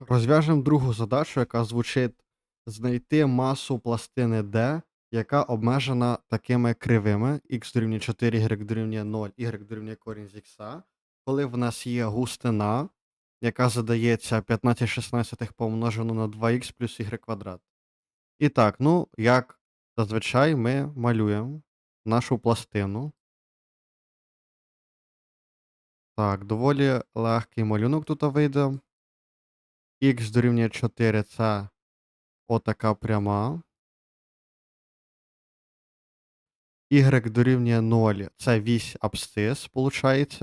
Розв'яжемо другу задачу, яка звучить знайти масу пластини D, яка обмежена такими кривими x дорівнює 4, y дорівнює 0, y дорівнює корінь з х, коли в нас є густина, яка задається 15 16 помножену на 2х плюс y квадрат. І так, ну, як зазвичай ми малюємо нашу пластину. Так, доволі легкий малюнок тут вийде. Х дорівнює 4 це отака пряма. Y дорівнює 0 це вісь абсцис, виходить.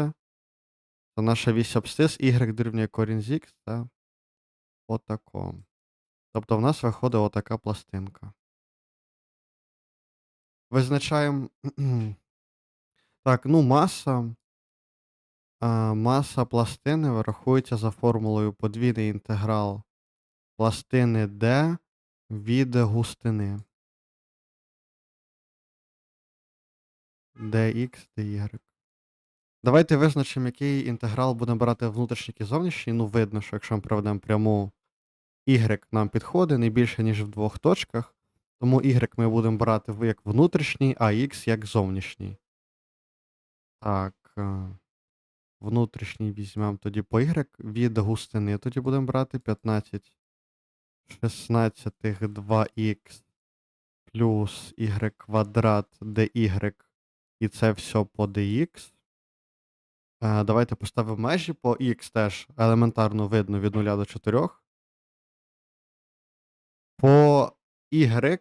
Це наша вісь абсцис, y дорівнює корінь з х, це отако. Тобто в нас виходить отака пластинка. Визначаємо. так, ну, маса. Маса пластини вирахується за формулою подвійний інтеграл пластини D від густини. dx, dy. Давайте визначимо, який інтеграл будемо брати внутрішній і зовнішній. Ну, видно, що якщо ми проведемо пряму y нам підходить не більше, ніж в двох точках. Тому y ми будемо брати як внутрішній, а x як зовнішній. Так. Внутрішній візьмемо тоді по y від густини. Тоді будемо брати 15 16 2х плюс y квадрат dy. І це все по dx. Е, Давайте поставимо межі по x теж елементарно видно від 0 до 4. По y.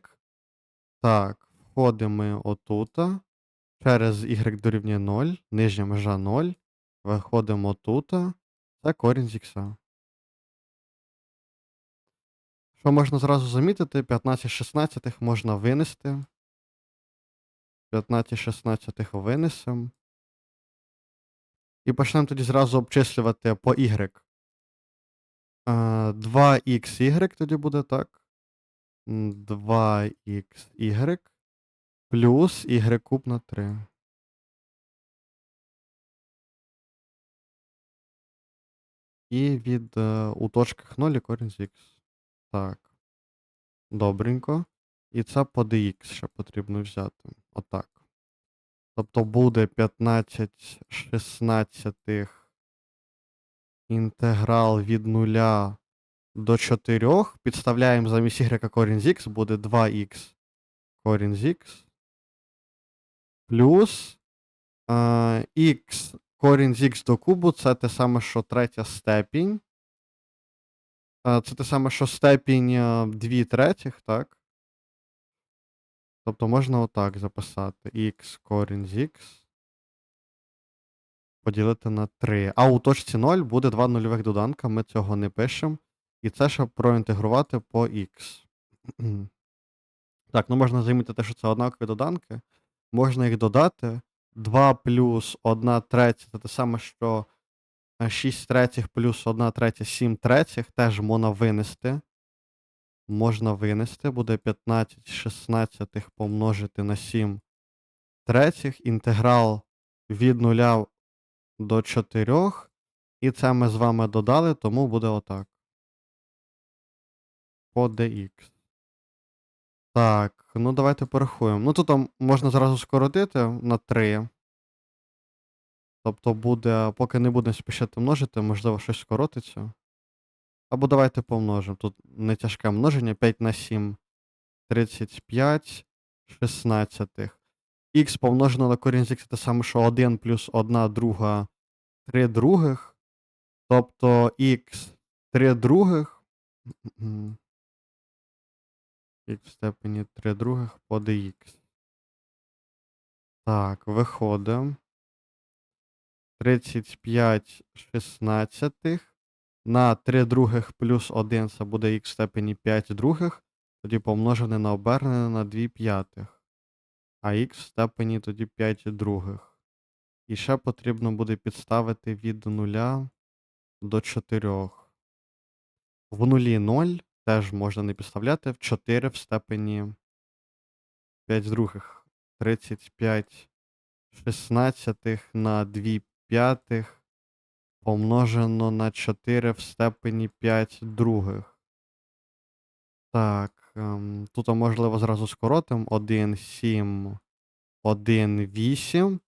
Так, входимо ми отута. Через y дорівнює 0, нижня межа 0. Виходимо отута. Це корінь з х. Що можна зразу замітити, 15 16 можна винести. 15 16 винесемо. І почнемо тоді зразу обчислювати по y. 2xy тоді буде так. 2xy плюс y куб на 3. І від е, у точках 0 корінь з х. Так. Добренько. І це по dx ще потрібно взяти. Отак. Тобто буде 15 16 інтеграл від 0 до 4. Підставляємо замість y корінь з х, буде 2х корінь з х. Плюс е, х корінь з х до кубу це те саме, що третя степінь. Е, Це те саме, що степінь е, 2 третіх, так? Тобто можна отак записати. х корінь з х. Поділити на 3. А у точці 0 буде два нульових доданка, ми цього не пишемо. І це щоб проінтегрувати по х. так, ну можна замітити, що це однакові доданки. Можна їх додати. 2 плюс 1 третя це те саме, що 6 третіх плюс 1 третя 7 третіх. Теж можна винести. Можна винести. Буде 15 16 помножити на 7 третіх. Інтеграл від 0 до 4. І це ми з вами додали, тому буде отак. По dx. Так, ну давайте порахуємо. Ну тут можна зразу скоротити на 3. Тобто буде, поки не будемо спішити множити, можливо, щось скоротиться. Або давайте помножимо. Тут не тяжке множення. 5 на 7. 35 16. Х помножено на корінь з х те саме, що 1 плюс 1 друга 3 других. Тобто х 3 других. Х в степені 3 других по dx. Так, виходимо. 35 шістнадцятих на 3 других плюс 1 це буде х в степені 5 других. Тоді помножене на обернене на 2 п'ятих. А х в степені тоді 5 других. І ще потрібно буде підставити від 0 до 4. В нулі 0 теж можна не підставляти. В 4 в степені 5 других. 35 шістнадцятих на 2 п'ятих помножено на 4 в степені 5 других. Так, ем, тут можливо зразу скоротимо 1, 7, 1, 8.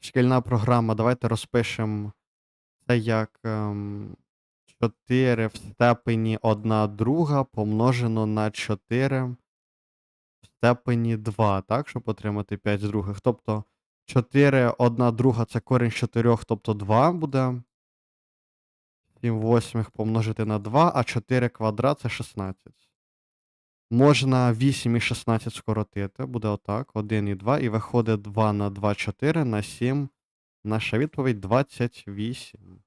Шкільна програма. Давайте розпишемо це як ем, 4 в степені 1 друга помножено на 4 в степені 2, так, щоб отримати 5 других. Тобто 4, 1 друга це корінь з 4, тобто 2 буде. 7 восьмих помножити на 2, а 4 квадрат це 16. Можна 8 і 16 скоротити, буде отак, 1 і 2, і виходить 2 на 2, 4 на 7. Наша відповідь 28.